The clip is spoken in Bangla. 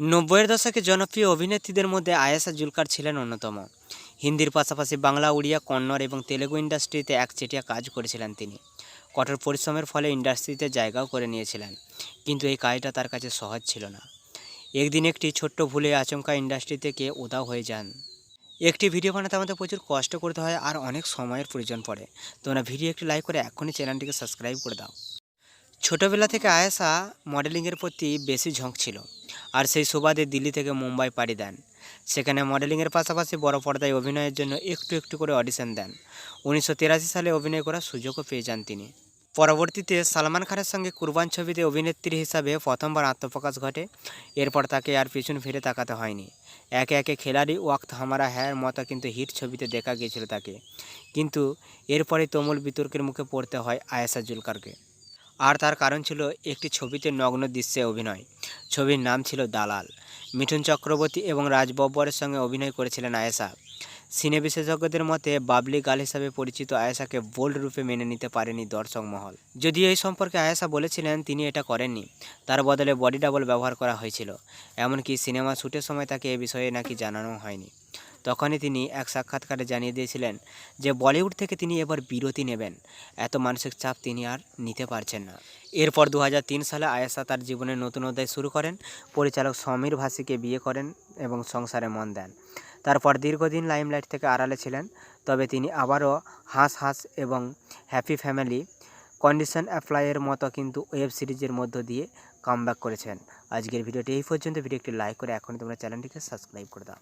নব্বইয়ের দশকে জনপ্রিয় অভিনেত্রীদের মধ্যে আয়েশা জুলকার ছিলেন অন্যতম। হিন্দির পাশাপাশি বাংলা, উড়িয়া, কন্নড় এবং তেলেগু ইন্ডাস্ট্রিতে একচেটিয়া কাজ করেছিলেন তিনি। কঠোর পরিশ্রমের ফলে ইন্ডাস্ট্রিতে জায়গাও করে নিয়েছিলেন, কিন্তু এই কাজটা তার কাছে সহজ ছিল না। একদিন একটি ছোট্ট ভুলে আচমকা ইন্ডাস্ট্রি থেকে উধাও হয়ে যান। একটি ভিডিও বানাতে আমাদের প্রচুর কষ্ট করতে হয় আর অনেক সময়ের প্রয়োজন পড়ে। তোমরা ভিডিও একটি লাইক করে এখনই চ্যানেলটিকে সাবস্ক্রাইব করে দাও। ছোটোবেলা থেকে আয়েশা মডেলিংয়ের প্রতি বেশি ঝোঁক ছিল। আর সেই সুবাদে দিল্লি থেকে মুম্বাই পাড়ি দেন। সেখানে মডেলিংয়ের পাশাপাশি বড় পর্দায় অভিনয়ের জন্য একটু একটু করে অডিশন দেন। উনিশশো তিরাশি সালে অভিনয় করার সুযোগও পেয়ে যান তিনি। পরবর্তীতে সালমান খানের সঙ্গে কুরবান ছবিতে অভিনেত্রী হিসাবে প্রথমবার আত্মপ্রকাশ ঘটে। এরপর তাকে আর পিছন ফিরে তাকাতে হয়নি। একে একে খেলাড়ি ওয়াক্ত হামারা হ্যার মতো কিন্তু হিট ছবিতে দেখা গিয়েছিল তাকে। কিন্তু এরপরে তুমুল বিতর্কের মুখে পড়তে হয় আয়েশা জুলকারকে। আর তার কারণ ছিল একটি ছবিতে নগ্ন দৃশ্যে অভিনয়। ছবির নাম ছিল দালাল। মিঠুন চক্রবর্তী এবং রাজ বব্বরের সঙ্গে অভিনয় করেছিলেন আয়েশা। সিনে বিশেষজ্ঞদের মতে, বাবলি গাল হিসাবে পরিচিত আয়েশাকে বোল্ড রূপে মেনে নিতে পারেনি দর্শক মহল। যদিও এই সম্পর্কে আয়েশা বলেছিলেন, তিনি এটা করেননি। তার বদলে বডি ডাবল ব্যবহার করা হয়েছিল। এমনকি সিনেমা শ্যুটের সময় তাকে এ বিষয়ে নাকি জানানো হয়নি। তখনই তিনি এক সাক্ষাৎকারে জানিয়ে দিয়েছিলেন যে বলিউড থেকে তিনি এবার বিরতি নেবেন। এত মানসিক চাপ তিনি আর নিতে পারছেন না। এরপর দু হাজার তিন সালে আয়েশা তার জীবনের নতুন অধ্যায় শুরু করেন। পরিচালক সমীর ভাসিকে বিয়ে করেন এবং সংসারে মন দেন। তারপর দীর্ঘদিন লাইমলাইট থেকে আড়ালে ছিলেন। তবে তিনি আবারও হাঁস হাঁস এবং হ্যাপি ফ্যামিলি, কন্ডিশন অ্যাপ্লাইয়ের মতো কিন্তু ওয়েব সিরিজের মধ্য দিয়ে কামব্যাক করেছেন। আজকের ভিডিওটি এই পর্যন্ত। ভিডিও একটি লাইক করে এখন তোমরা চ্যানেলটিকে সাবস্ক্রাইব করে দাও।